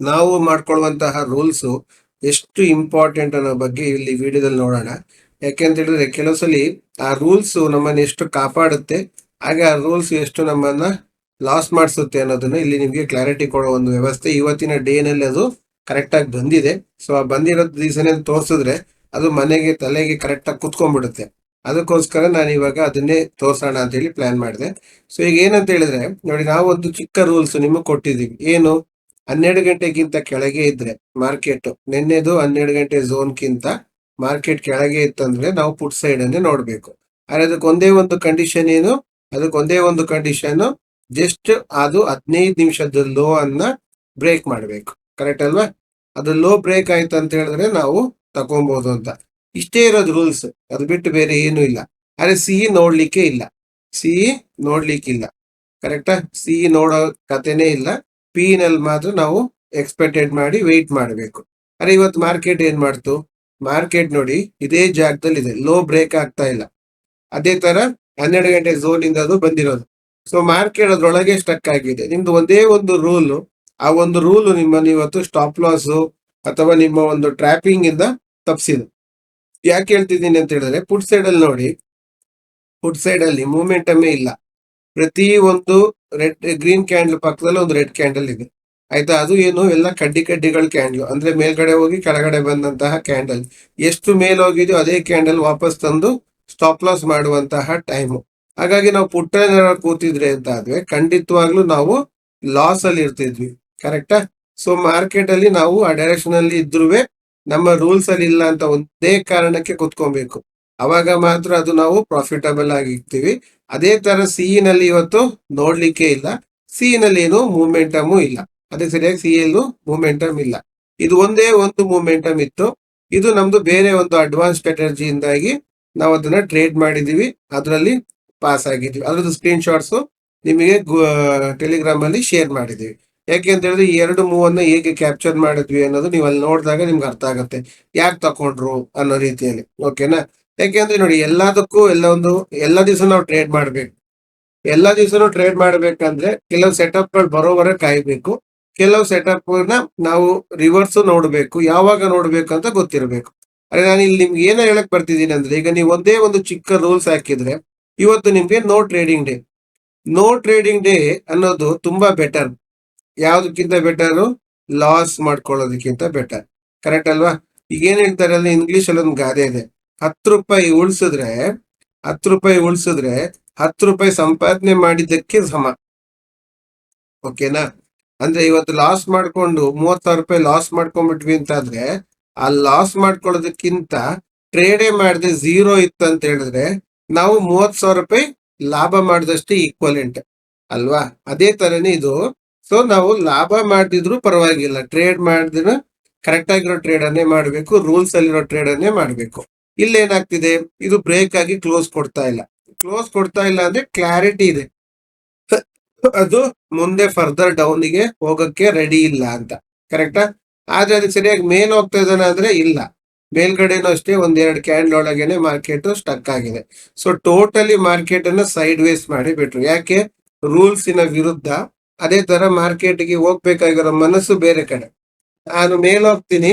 ನಾವು ಮಾಡ್ಕೊಳ್ಳುವಂತಹ ರೂಲ್ಸ್ ಎಷ್ಟು ಇಂಪಾರ್ಟೆಂಟ್ ಅನ್ನೋ ಬಗ್ಗೆ ಇಲ್ಲಿ ವಿಡಿಯೋದಲ್ಲಿ ನೋಡೋಣ. ಯಾಕೆಂತ ಹೇಳಿದ್ರೆ ಕೆಲವು ಸಲ ಆ ರೂಲ್ಸ್ ನಮ್ಮನ್ನ ಎಷ್ಟು ಕಾಪಾಡುತ್ತೆ ಹಾಗೆ ಆ ರೂಲ್ಸ್ ಎಷ್ಟು ನಮ್ಮನ್ನ ಲಾಸ್ ಮಾಡಿಸುತ್ತೆ ಅನ್ನೋದನ್ನ ಇಲ್ಲಿ ನಿಮ್ಗೆ ಕ್ಲಾರಿಟಿ ಕೊಡೋ ಒಂದು ವ್ಯವಸ್ಥೆ ಇವತ್ತಿನ ಡೇ ನಲ್ಲಿ ಅದು ಕರೆಕ್ಟ್ ಆಗಿ ಬಂದಿದೆ. ಸೊ ಆ ಬಂದಿರೋ ದಿವಸನೇ ತೋರಿಸಿದ್ರೆ ಅದು ಮನೆಗೆ, ತಲೆಗೆ ಕರೆಕ್ಟ್ ಆಗಿ ಕುತ್ಕೊಂಡ್ಬಿಡುತ್ತೆ. ಅದಕ್ಕೋಸ್ಕರ ನಾನು ಇವಾಗ ಅದನ್ನೇ ತೋರ್ಸೋಣ ಅಂತ ಹೇಳಿ ಪ್ಲಾನ್ ಮಾಡಿದೆ. ಸೊ ಈಗ ಏನಂತ ಹೇಳಿದ್ರೆ ನೋಡಿ ನಾವು ಒಂದು ಚಿಕ್ಕ ರೂಲ್ಸ್ ನಿಮಗೆ ಕೊಟ್ಟಿದ್ದೀವಿ. ಏನು? ಹನ್ನೆರಡು ಗಂಟೆಗಿಂತ ಕೆಳಗೆ ಇದ್ರೆ ಮಾರ್ಕೆಟ್ ನಿನ್ನೆದು ಹನ್ನೆರಡು ಗಂಟೆ ಝೋನ್ಗಿಂತ ಮಾರ್ಕೆಟ್ ಕೆಳಗೆ ಇತ್ತಂದ್ರೆ ನಾವು ಪುಟ್ ಸೈಡ್ ಅನ್ನೇ ನೋಡ್ಬೇಕು. ಆದ್ರೆ ಅದಕ್ಕೆ ಒಂದೇ ಒಂದು ಕಂಡೀಷನ್ ಏನು? ಅದಕ್ಕೆ ಒಂದೇ ಒಂದು ಕಂಡೀಷನ್ ಜಸ್ಟ್ ಅದು ಹದಿನೈದು ನಿಮಿಷದ ಲೋ ಅನ್ನ ಬ್ರೇಕ್ ಮಾಡಬೇಕು. ಕರೆಕ್ಟ್ ಅಲ್ವಾ? ಅದು ಲೋ ಬ್ರೇಕ್ ಆಯ್ತು ಅಂತ ಹೇಳಿದ್ರೆ ನಾವು ತಗೊಬಹುದು ಅಂತ. ಇಷ್ಟೇ ಇರೋದು ರೂಲ್ಸ್ ಅದು ಬಿಟ್ಟು ಬೇರೆ ಏನು ಇಲ್ಲ. ಆದ್ರೆ ಸಿಹಿ ನೋಡ್ಲಿಕ್ಕೆ ಇಲ್ಲ. ಸಿಹಿ ನೋಡ್ಲಿಕ್ಕಿಲ್ಲ. ಕರೆಕ್ಟಾ ಸಿಹಿ ನೋಡೋ ಕಥೆನೇ ಇಲ್ಲ. ಪಿ ನಲ್ಲಿ ಮಾತ್ರ ನಾವು ಎಕ್ಸ್ಪೆಕ್ಟೆಡ್ ಮಾಡಿ ವೆಯ್ಟ್ ಮಾಡಬೇಕು. ಅರೆ ಇವತ್ತು ಮಾರ್ಕೆಟ್ ಏನ್ ಮಾಡ್ತು? ಮಾರ್ಕೆಟ್ ನೋಡಿ, ಇದೇ ಜಾಗದಲ್ಲಿ ಇದೆ. ಲೋ ಬ್ರೇಕ್ ಆಗ್ತಾ ಇಲ್ಲ. ಅದೇ ತರ ಹನ್ನೆರಡು ಗಂಟೆ ಝೋನ್ ಇಂದ ಅದು ಬಂದಿರೋದು. ಸೊ ಮಾರ್ಕೆಟ್ ಅದ್ರೊಳಗೆ ಸ್ಟಕ್ ಆಗಿದೆ. ನಿಮ್ದು ಒಂದೇ ಒಂದು ರೂಲ್ ಆ ಒಂದು ರೂಲ್ ನಿಮ್ಮನ್ನು ಇವತ್ತು ಸ್ಟಾಪ್ ಲಾಸ್ ಅಥವಾ ನಿಮ್ಮ ಒಂದು ಟ್ರ್ಯಾಪಿಂಗ್ ಇಂದ ತಪ್ಪಿಸಿದೆ ಯಾಕೆ ಹೇಳ್ತಿದ್ದೀನಿ ಅಂತ ಹೇಳಿದ್ರೆ ಪುಟ್ ಸೈಡ್ ಅಲ್ಲಿ ನೋಡಿ ಪುಟ್ ಸೈಡ್ ಅಲ್ಲಿ ಮೂಮೆಂಟಮೇ ಇಲ್ಲ. ಪ್ರತಿ ಒಂದು ರೆಡ್ ಗ್ರೀನ್ ಕ್ಯಾಂಡಲ್ ಪಕ್ಕದಲ್ಲಿ ಒಂದು ರೆಡ್ ಕ್ಯಾಂಡಲ್ ಇದೆ. ಆಯ್ತಾ? ಅದು ಏನು? ಎಲ್ಲ ಕಡ್ಡಿ ಕಡ್ಡಿಗಳ ಕ್ಯಾಂಡಲ್ ಅಂದ್ರೆ ಮೇಲ್ಗಡೆ ಹೋಗಿ ಕೆಳಗಡೆ ಬಂದಂತಹ ಕ್ಯಾಂಡಲ್ ಎಷ್ಟು ಮೇಲ್ ಹೋಗಿದೆಯೋ ಅದೇ ಕ್ಯಾಂಡಲ್ ವಾಪಸ್ ತಂದು ಸ್ಟಾಪ್ ಲಾಸ್ ಮಾಡುವಂತಹ ಟೈಮ್ ಹಾಗಾಗಿ ನಾವು ಪುಟ್ಟ ಕೂತಿದ್ರೆ ಅಂತ ಆದ್ರೆ ಖಂಡಿತವಾಗ್ಲೂ ನಾವು ಲಾಸ್ ಅಲ್ಲಿ ಇರ್ತಿದ್ವಿ. ಕರೆಕ್ಟಾ ಸೊ ಮಾರ್ಕೆಟ್ ಅಲ್ಲಿ ನಾವು ಆ ಡೈರೆಕ್ಷನ್ ಅಲ್ಲಿ ಇದ್ರೂ ನಮ್ಮ ರೂಲ್ಸ್ ಅಲ್ಲಿ ಇಲ್ಲ ಅಂತ ಒಂದೇ ಕಾರಣಕ್ಕೆ ಕುತ್ಕೊಬೇಕು. ಅವಾಗ ಮಾತ್ರ ಅದು ನಾವು ಪ್ರಾಫಿಟಬಲ್ ಆಗಿರ್ತೀವಿ ಅದೇ ತರ ಸಿ ನಲ್ಲಿ ಇವತ್ತು ನೋಡ್ಲಿಕ್ಕೆ ಇಲ್ಲ. ಸಿ ನಲ್ಲಿ ಏನು ಮೂಮೆಂಟಮು ಇಲ್ಲ. ಅದೇ ಸರಿಯಾಗಿ ಸಿ ಮೂಮೆಂಟಮ್ ಇಲ್ಲ. ಇದು ಒಂದೇ ಒಂದು ಮೂಮೆಂಟಮ್ ಇತ್ತು. ಇದು ನಮ್ದು ಬೇರೆ ಒಂದು ಅಡ್ವಾನ್ಸ್ ಸ್ಟ್ರಾಟಜಿಯಿಂದಾಗಿ ನಾವು ಅದನ್ನ ಟ್ರೇಡ್ ಮಾಡಿದೀವಿ. ಅದರಲ್ಲಿ ಪಾಸ್ ಆಗಿದ್ವಿ. ಅದ್ರದ್ದು ಸ್ಕ್ರೀನ್ ಶಾಟ್ಸ್ ನಿಮಗೆ ಟೆಲಿಗ್ರಾಮ್ ಅಲ್ಲಿ ಶೇರ್ ಮಾಡಿದೀವಿ. ಯಾಕೆ ಅಂತ ಹೇಳಿದ್ರೆ ಈ ಎರಡು ಮೂವನ್ನ ಹೇಗೆ ಕ್ಯಾಪ್ಚರ್ ಮಾಡಿದ್ವಿ ಅನ್ನೋದು ನೀವು ಅಲ್ಲಿ ನೋಡಿದಾಗ ನಿಮ್ಗೆ ಅರ್ಥ ಆಗುತ್ತೆ. ಯಾಕೆ ತಕೊಂಡ್ರು ಅನ್ನೋ ರೀತಿಯಲ್ಲಿ. ಓಕೆನಾ ಯಾಕೆಂದ್ರೆ ನೋಡಿ, ಎಲ್ಲದಕ್ಕೂ ಎಲ್ಲ ಒಂದು, ಎಲ್ಲ ದಿವಸ ನಾವು ಟ್ರೇಡ್ ಮಾಡ್ಬೇಕು. ಎಲ್ಲ ದಿವಸನೂ ಟ್ರೇಡ್ ಮಾಡ್ಬೇಕಂದ್ರೆ ಕೆಲವು ಸೆಟಪ್ಗಳು ಬರೋವರೆ ಕಾಯ್ಬೇಕು. ಕೆಲವು ಸೆಟಪ್ನ ನಾವು ರಿವರ್ಸ್ ನೋಡ್ಬೇಕು, ಯಾವಾಗ ನೋಡ್ಬೇಕು ಅಂತ ಗೊತ್ತಿರಬೇಕು. ಅದೇ ನಾನು ಇಲ್ಲಿ ನಿಮ್ಗೆ ಏನ ಹೇಳಕ್ ಬರ್ತಿದ್ದೀನಿ ಅಂದ್ರೆ, ಈಗ ನೀವು ಒಂದೇ ಒಂದು ಚಿಕ್ಕ ರೂಲ್ಸ್ ಹಾಕಿದ್ರೆ, ಇವತ್ತು ನಿಮ್ಗೆ no trading day no trading day ಅನ್ನೋದು ತುಂಬಾ ಬೆಟರ್ ಯಾವ್ದಕ್ಕಿಂತ ಬೆಟರ್ ಲಾಸ್ ಮಾಡ್ಕೊಳ್ಳೋದಕ್ಕಿಂತ ಬೆಟರ್ ಕರೆಕ್ಟ್ ಅಲ್ವಾ? ಈಗ ಏನ್ ಹೇಳ್ತಾರೆ ಅಲ್ಲಿ? ಇಂಗ್ಲಿಷ್ ಅಲ್ಲಿ ಒಂದು ಗಾದೆ ಇದೆ. ಹತ್ತು ರೂಪಾಯಿ ಉಳಿಸಿದ್ರೆ, ಹತ್ತು ರೂಪಾಯಿ ಉಳಿಸಿದ್ರೆ ಹತ್ತು ರೂಪಾಯಿ ಸಂಪಾದನೆ ಮಾಡಿದ್ದಕ್ಕೆ ಸಮ. ಓಕೆನಾ? ಅಂದ್ರೆ ಇವತ್ತು ಲಾಸ್ ಮಾಡ್ಕೊಂಡು ಮೂವತ್ ಸಾವಿರ ರೂಪಾಯಿ ಲಾಸ್ ಮಾಡ್ಕೊಂಡ್ಬಿಟ್ವಿ ಅಂತ ಆದ್ರೆ ಆ ಲಾಸ್ ಮಾಡ್ಕೊಳ್ಳೋದಕ್ಕಿಂತ ಟ್ರೇಡೇ ಮಾಡದೆ ಝೀರೋ ಇತ್ತು ಅಂತ ಹೇಳಿದ್ರೆ, ನಾವು ಮೂವತ್ ಸಾವಿರ ರೂಪಾಯಿ ಲಾಭ ಮಾಡಿದಷ್ಟೇ ಈಕ್ವಲೆಂಟ್ ಅಲ್ವಾ? ಅದೇ ತರನೇ ಇದು. ಸೊ ನಾವು ಲಾಭ ಮಾಡಿದ್ರು ಪರವಾಗಿಲ್ಲ. ಟ್ರೇಡ್ ಮಾಡಿದ್ರೆ ಕರೆಕ್ಟ್ ಆಗಿರೋ ಟ್ರೇಡ್ ಅನ್ನೇ ಮಾಡಬೇಕು ರೂಲ್ಸ್ ಅಲ್ಲಿರೋ ಟ್ರೇಡ್ ಅನ್ನೇ ಮಾಡಬೇಕು. ಇಲ್ಲಿ ಏನಾಗ್ತಿದೆ ಇದು ಬ್ರೇಕ್ ಆಗಿ ಕ್ಲೋಸ್ ಕೊಡ್ತಾ ಇಲ್ಲ. ಕ್ಲೋಸ್ ಕೊಡ್ತಾ ಇಲ್ಲ ಅಂದ್ರೆ ಕ್ಲಾರಿಟಿ ಇದೆ. ಅದು ಮುಂದೆ ಫರ್ದರ್ ಡೌನ್ಗೆ ಹೋಗಕ್ಕೆ ರೆಡಿ ಇಲ್ಲ ಅಂತ. ಕರೆಕ್ಟಾ ಆದ್ರೆ ಅದಕ್ಕೆ ಸರಿಯಾಗಿ ಮೇಲ್ ಹೋಗ್ತಾ ಇದ್ದಾನೆ ಅಂದ್ರೆ ಇಲ್ಲ. ಮೇಲ್ಗಡೆನೂ ಅಷ್ಟೇ ಒಂದೆರಡು ಕ್ಯಾಂಡಲ್ ಒಳಗೇನೆ ಮಾರ್ಕೆಟ್ ಸ್ಟಕ್ ಆಗಿದೆ. ಸೊ ಟೋಟಲಿ ಮಾರ್ಕೆಟ್ ಅನ್ನ ಸೈಡ್ ವೇಸ್ ಮಾಡಿ ಬಿಟ್ರು ಯಾಕೆ ರೂಲ್ಸಿನ ವಿರುದ್ಧ. ಅದೇ ತರ ಮಾರ್ಕೆಟ್ಗೆ ಹೋಗ್ಬೇಕಾಗಿರೋ ಮನಸ್ಸು ಬೇರೆ ಕಡೆ. ನಾನು ಮೇಲ್ ಹೋಗ್ತೀನಿ,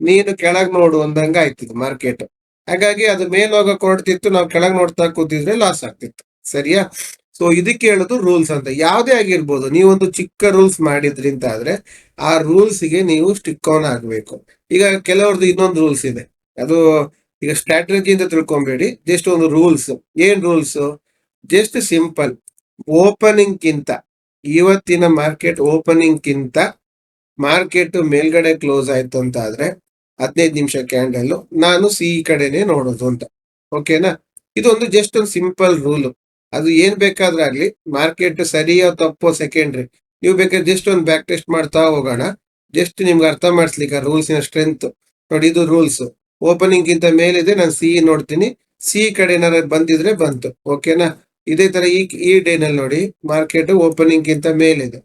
ನೀನು ಕೆಳಗ್ ನೋಡು ಅಂದಂಗ ಆಯ್ತಿದ್ ಮಾರ್ಕೆಟ್ ಹಾಗಾಗಿ ಅದು ಮೇಲ್ ಹೋಗಕ್ ಹೊರಡ್ತಿತ್ತು ನಾವು ಕೆಳಗೆ ನೋಡ್ತಾ ಕೂತಿದ್ರೆ ಲಾಸ್ ಆಗ್ತಿತ್ತು. ಸರಿಯಾ? ಸೊ ಇದಕ್ಕೆ ಹೇಳೋದು ರೂಲ್ಸ್ ಅಂತ. ಯಾವುದೇ ಆಗಿರ್ಬೋದು, ನೀವೊಂದು ಚಿಕ್ಕ ರೂಲ್ಸ್ ಮಾಡಿದ್ರಿ ಅಂತ ಆದ್ರೆ, ಆ ರೂಲ್ಸ್ಗೆ ನೀವು ಸ್ಟಿಕ್ ಆನ್ ಆಗಬೇಕು. ಈಗ ಕೆಲವ್ರದ್ದು ಇನ್ನೊಂದು ರೂಲ್ಸ್ ಇದೆ. ಅದು ಈಗ ಸ್ಟ್ರಾಟಜಿ ಅಂತ ತಿಳ್ಕೊಬೇಡಿ. ಜಸ್ಟ್ ಒಂದು ರೂಲ್ಸ್ ಏನ್ ರೂಲ್ಸ್ ಜಸ್ಟ್ ಸಿಂಪಲ್ ಓಪನಿಂಗ್ ಕಿಂತ, ಇವತ್ತಿನ ಮಾರ್ಕೆಟ್ ಓಪನಿಂಗ್ ಕಿಂತ ಮಾರ್ಕೆಟ್ ಮೇಲ್ಗಡೆ ಕ್ಲೋಸ್ ಆಯ್ತು ಅಂತ ಆದ್ರೆ ಹದಿನೈದು ನಿಮಿಷ ಕ್ಯಾಂಡಲ್ ನಾನು ಸಿ ಕಡೆನೆ ನೋಡೋದು ಅಂತ. ಓಕೆನಾ ಇದೊಂದು ಜಸ್ಟ್ ಒಂದು ಸಿಂಪಲ್ ರೂಲ್ ಅದು ಏನ್ ಬೇಕಾದ್ರೂ ಆಗ್ಲಿ ಮಾರ್ಕೆಟ್ ಸರಿಯೋ ತಪ್ಪೋ ಸೆಕೆಂಡ್ರಿ ನೀವು ಬೇಕಾದ್ರೆ ಜಸ್ಟ್ ಒಂದು ಬ್ಯಾಕ್ ಟೆಸ್ಟ್ ಮಾಡ್ತಾ ಹೋಗೋಣ. ಜಸ್ಟ್ ನಿಮ್ಗೆ ಅರ್ಥ ಮಾಡಿಸ್ಲಿಕ್ಕೆ ರೂಲ್ಸಿನ ಸ್ಟ್ರೆಂತ್ ನೋಡಿ, ಇದು ರೂಲ್ಸ್ ಓಪನಿಂಗ್ ಗಿಂತ ಮೇಲಿದೆ, ನಾನು ಸಿ ನೋಡ್ತೀನಿ. ಸಿ ಕಡೆ ಏನಾದ್ರು ಬಂದಿದ್ರೆ ಬಂತು. ಓಕೆನಾ ಇದೇ ತರ ಈ ಈ ಡೇನಲ್ಲಿ ನೋಡಿ ಮಾರ್ಕೆಟ್ ಓಪನಿಂಗ್ ಗಿಂತ ಮೇಲಿದೆ.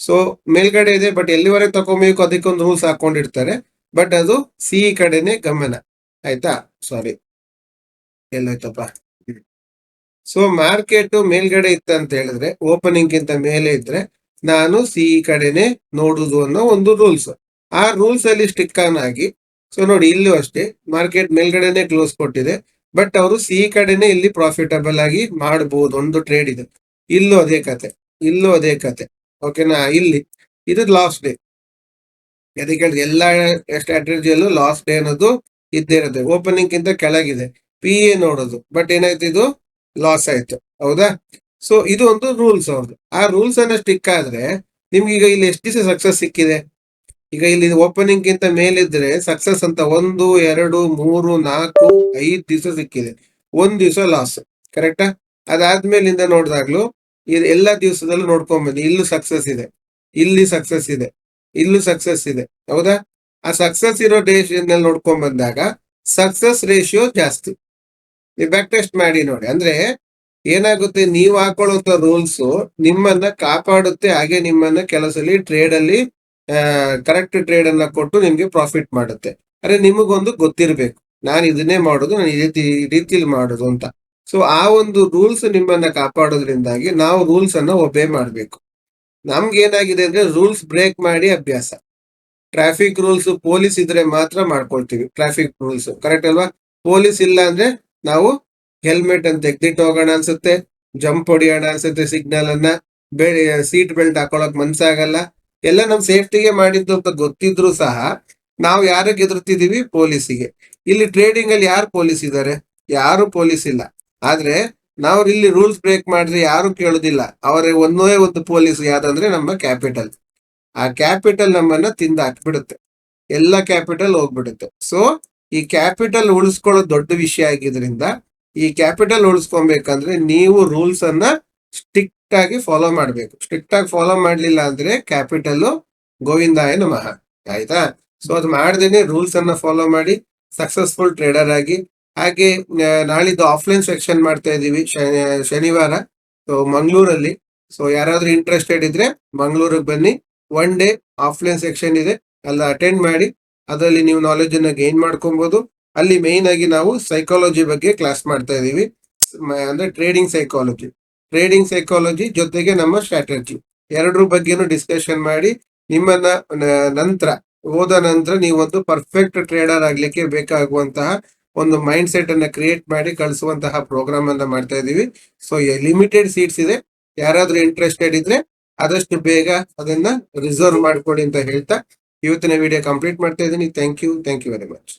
ಸೊ ಮೇಲ್ಗಡೆ ಇದೆ ಬಟ್ ಎಲ್ಲಿವರೆಗೆ ತಗೊಬೇಕು, ಅದಕ್ಕೊಂದು ರೂಲ್ಸ್ ಹಾಕೊಂಡಿರ್ತಾರೆ. ಬಟ್ ಅದು ಸಿ ಕಡೆನೆ ಗಮನ. ಆಯ್ತಾ? ಸಾರಿ ಎಲ್ಲೋಯ್ತಪ್ಪ? ಸೊ ಮಾರ್ಕೆಟ್ ಮೇಲ್ಗಡೆ ಇತ್ತಂತ ಹೇಳಿದ್ರೆ ಓಪನಿಂಗ್ ಗಿಂತ ಮೇಲೆ ಇದ್ರೆ, ನಾನು ಸಿ ಕಡೆನೆ ನೋಡುದು ಅನ್ನೋ ಒಂದು ರೂಲ್ಸ್ ಆ ರೂಲ್ಸ್ ಅಲ್ಲಿ ಸ್ಟಿಕ್ ಆನ್ ಆಗಿ ಸೊ ನೋಡಿ, ಇಲ್ಲೂ ಅಷ್ಟೇ ಮಾರ್ಕೆಟ್ ಮೇಲ್ಗಡೆನೆ ಕ್ಲೋಸ್ ಕೊಟ್ಟಿದೆ ಬಟ್ ಅವರು ಸಿ ಕಡೆನೆ ಇಲ್ಲಿ ಪ್ರಾಫಿಟಬಲ್ ಆಗಿ ಮಾಡಬಹುದು ಒಂದು ಟ್ರೇಡ್ ಇದೆ. ಇಲ್ಲೂ ಅದೇ ಕತೆ, ಇಲ್ಲೂ ಅದೇ ಕತೆ. ಓಕೆನಾ ಇಲ್ಲಿ. ಇದು ಲಾಸ್ಟ್ ಡೇ ಅದಕ್ಕೆ ಎಲ್ಲಾ ಸ್ಟ್ರಾಟಜಿಯಲ್ಲೂ ಲಾಸ್ಟ್ ಡೇ ಅನ್ನೋದು ಇದ್ದೇ ಇರುತ್ತೆ ಓಪನಿಂಗ್ ಗಿಂತ ಕೆಳಗಿದೆ ಪಿ ಎ ನೋಡೋದು ಬಟ್ ಏನಾಯ್ತು ಇದು? ಲಾಸ್ ಆಯ್ತು, ಹೌದಾ? ಸೊ ಇದು ಒಂದು ರೂಲ್ಸ್ ಅವ್ರದ್ದು ಆ ರೂಲ್ಸ್ ಅನ್ನ ಸ್ಟಿಕ್ ಆದ್ರೆ ನಿಮ್ಗೆ ಈಗ ಇಲ್ಲಿ ಎಷ್ಟು ದಿವಸ ಸಕ್ಸಸ್ ಸಿಕ್ಕಿದೆ? ಈಗ ಇಲ್ಲಿ ಓಪನಿಂಗ್ ಗಿಂತ ಮೇಲಿದ್ರೆ ಸಕ್ಸಸ್ ಅಂತ ಒಂದು, ಎರಡು, ಮೂರು, ನಾಲ್ಕು, ಐದು ದಿವಸ ಸಿಕ್ಕಿದೆ, ಒಂದ್ ದಿವಸ ಲಾಸ್ ಕರೆಕ್ಟಾ ಅದಾದ್ಮೇಲಿಂದ ನೋಡಿದಾಗ್ಲೂ ಎಲ್ಲಾ ದಿವಸದಲ್ಲೂ ನೋಡ್ಕೊಂಡ್ ಇಲ್ಲೂ ಸಕ್ಸಸ್ ಇದೆ, ಇಲ್ಲಿ ಸಕ್ಸಸ್ ಇದೆ. ಇಲ್ಲೂ ಸಕ್ಸಸ್ ಇದೆ. ಹೌದಾ? ಆ ಸಕ್ಸಸ್ ಇರೋ ಡೇಸ್ ನೋಡ್ಕೊಂಡ್ ಬಂದಾಗ ಸಕ್ಸಸ್ ರೇಷಿಯೋ ಜಾಸ್ತಿ. ನೀವು ಬ್ಯಾಕ್ ಟೆಸ್ಟ್ ಮಾಡಿ ನೋಡಿ. ಅಂದ್ರೆ ಏನಾಗುತ್ತೆ? ನೀವು ಹಾಕೊಳ್ಳುವಂತ ರೂಲ್ಸ್ ನಿಮ್ಮನ್ನ ಕಾಪಾಡುತ್ತೆ, ಹಾಗೆ ನಿಮ್ಮನ್ನ ಕೆಲಸಲ್ಲಿ ಟ್ರೇಡ್ ಅಲ್ಲಿ ಕರೆಕ್ಟ್ ಟ್ರೇಡ್ ಅನ್ನ ಕೊಟ್ಟು ನಿಮ್ಗೆ ಪ್ರಾಫಿಟ್ ಮಾಡುತ್ತೆ. ಅರೆ, ನಿಮಗೊಂದು ಗೊತ್ತಿರಬೇಕು. ನಾನು ಇದನ್ನೇ ಮಾಡೋದು, ನಾನು ಈ ರೀತಿ ರೀತಿಲಿ ಮಾಡೋದು ಅಂತ. ಸೊ ಆ ಒಂದು ರೂಲ್ಸ್ ನಿಮ್ಮನ್ನ ಕಾಪಾಡೋದ್ರಿಂದಾಗಿ ನಾವು ರೂಲ್ಸ್ ಅನ್ನ ಒಬೇ ಮಾಡ್ಬೇಕು. ನಮ್ಗೆ ಏನಾಗಿದೆ ಅಂದ್ರೆ ರೂಲ್ಸ್ ಬ್ರೇಕ್ ಮಾಡಿ ಅಭ್ಯಾಸ. ಟ್ರಾಫಿಕ್ ರೂಲ್ಸ್ ಪೊಲೀಸ್ ಇದ್ರೆ ಮಾತ್ರ ಮಾಡ್ಕೊಳ್ತೀವಿ. ಟ್ರಾಫಿಕ್ ರೂಲ್ಸ್ ಕರೆಕ್ಟ್ ಅಲ್ವಾ? ಪೊಲೀಸ್ ಇಲ್ಲ ಅಂದ್ರೆ ನಾವು ಹೆಲ್ಮೆಟ್ ಅಂತ ತೆಗ್ದಿಟ್ಟು ಹೋಗೋಣ ಅನ್ಸುತ್ತೆ. ಜಂಪ್ ಹೊಡಿಯೋಣ ಅನ್ಸುತ್ತೆ ಸಿಗ್ನಲ್ ಅನ್ನ. ಬೇರೆ ಸೀಟ್ ಬೆಲ್ಟ್ ಹಾಕೊಳಕ್ ಮನ್ಸಾಗಲ್ಲ. ಎಲ್ಲ ನಮ್ ಸೇಫ್ಟಿಗೆ ಮಾಡಿದ್ದು ಅಂತ ಗೊತ್ತಿದ್ರು ಸಹ ನಾವು ಯಾರಿಗೆ ಎದುರ್ತಿದೀವಿ ಪೊಲೀಸಿಗೆ ಇಲ್ಲಿ ಟ್ರೇಡಿಂಗ್ ಅಲ್ಲಿ ಯಾರು ಪೊಲೀಸ್ ಇದ್ದಾರೆ? ಯಾರು ಪೊಲೀಸ್ ಇಲ್ಲ. ಆದ್ರೆ ನಾವು ಇಲ್ಲಿ ರೂಲ್ಸ್ ಬ್ರೇಕ್ ಮಾಡಿದ್ರೆ ಯಾರು ಕೇಳೋದಿಲ್ಲ. ಅವರ ಒಂದೇ ಒಂದು ಪೊಲೀಸ್ ಯಾವ್ದಂದ್ರೆ ನಮ್ಮ ಕ್ಯಾಪಿಟಲ್ ಆ ಕ್ಯಾಪಿಟಲ್ ನಮ್ಮನ್ನ ತಿಂದ ಹಾಕ್ಬಿಡುತ್ತೆ. ಎಲ್ಲ ಕ್ಯಾಪಿಟಲ್ ಹೋಗ್ಬಿಡುತ್ತೆ. ಸೊ ಈ ಕ್ಯಾಪಿಟಲ್ ಉಳಿಸ್ಕೊಳ್ಳೋದು ದೊಡ್ಡ ವಿಷಯ ಆಗಿದ್ರಿಂದ, ಈ ಕ್ಯಾಪಿಟಲ್ ಉಳಿಸ್ಕೊಬೇಕಂದ್ರೆ ನೀವು ರೂಲ್ಸ್ ಅನ್ನ ಸ್ಟ್ರಿಕ್ಟ್ ಆಗಿ ಫಾಲೋ ಮಾಡ್ಬೇಕು. ಸ್ಟ್ರಿಕ್ಟ್ ಆಗಿ ಫಾಲೋ ಮಾಡ್ಲಿಲ್ಲ ಅಂದ್ರೆ ಕ್ಯಾಪಿಟಲ್ ಗೋವಿಂದಾಯ ನಮಃ. ಆಯ್ತಾ? ಸೊ ಅದು ಮಾಡ್ದೇನೆ ರೂಲ್ಸ್ ಅನ್ನ ಫಾಲೋ ಮಾಡಿ ಸಕ್ಸಸ್ಫುಲ್ ಟ್ರೇಡರ್ ಆಗಿ ಹಾಗೆ ನಾಳಿದ್ದು ಆಫ್ಲೈನ್ ಸೆಕ್ಷನ್ ಮಾಡ್ತಾ ಇದ್ದೀವಿ ಶನಿವಾರ ಸೊ ಮಂಗಳೂರಲ್ಲಿ. ಸೊ ಯಾರಾದರೂ ಇಂಟ್ರೆಸ್ಟೆಡ್ ಇದ್ರೆ ಮಂಗಳೂರಿಗೆ ಬನ್ನಿ. ಒನ್ ಡೇ ಆಫ್ಲೈನ್ ಸೆಕ್ಷನ್ ಇದೆ. ಅಲ್ಲಿ ಅಟೆಂಡ್ ಮಾಡಿ, ಅದರಲ್ಲಿ ನೀವು ನಾಲೆಜ್ ಅನ್ನ ಗೈನ್ ಮಾಡ್ಕೊಬಹುದು ಅಲ್ಲಿ ಮೇಯ್ನ್ ಆಗಿ ನಾವು ಸೈಕಾಲಜಿ ಬಗ್ಗೆ ಕ್ಲಾಸ್ ಮಾಡ್ತಾ ಇದೀವಿ ಮ- ಅಂದ್ರೆ ಟ್ರೇಡಿಂಗ್ ಸೈಕಾಲಜಿ ಟ್ರೇಡಿಂಗ್ ಸೈಕಾಲಜಿ ಜೊತೆಗೆ ನಮ್ಮ ಸ್ಟ್ರಾಟಜಿ ಎರಡರ ಬಗ್ಗೆನೂ ಡಿಸ್ಕಷನ್ ಮಾಡಿ, ನಿಮ್ಮನ್ನ ನಂತರ ಹೋದ ನಂತರ ನೀವೊಂದು ಪರ್ಫೆಕ್ಟ್ ಟ್ರೇಡರ್ ಆಗ್ಲಿಕ್ಕೆ ಬೇಕಾಗುವಂತಹ ಒಂದು ಮೈಂಡ್ ಸೆಟ್ ಅನ್ನ ಕ್ರಿಯೇಟ್ ಮಾಡಿ ಕಳಿಸುವಂತಹ ಪ್ರೋಗ್ರಾಮ್ ಅನ್ನ ಮಾಡ್ತಾ ಇದೀವಿ ಸೊ ಲಿಮಿಟೆಡ್ ಸೀಟ್ಸ್ ಇದೆ. ಯಾರಾದ್ರೂ ಇಂಟ್ರೆಸ್ಟೆಡ್ ಇದ್ರೆ ಆದಷ್ಟು ಬೇಗ ಅದನ್ನ ರಿಸರ್ವ್ ಮಾಡ್ಕೊಡಿ ಅಂತ ಹೇಳ್ತಾ ಇವತ್ತಿನ ವಿಡಿಯೋ ಕಂಪ್ಲೀಟ್ ಮಾಡ್ತಾ ಇದ್ದೀನಿ. Thank you thank you very much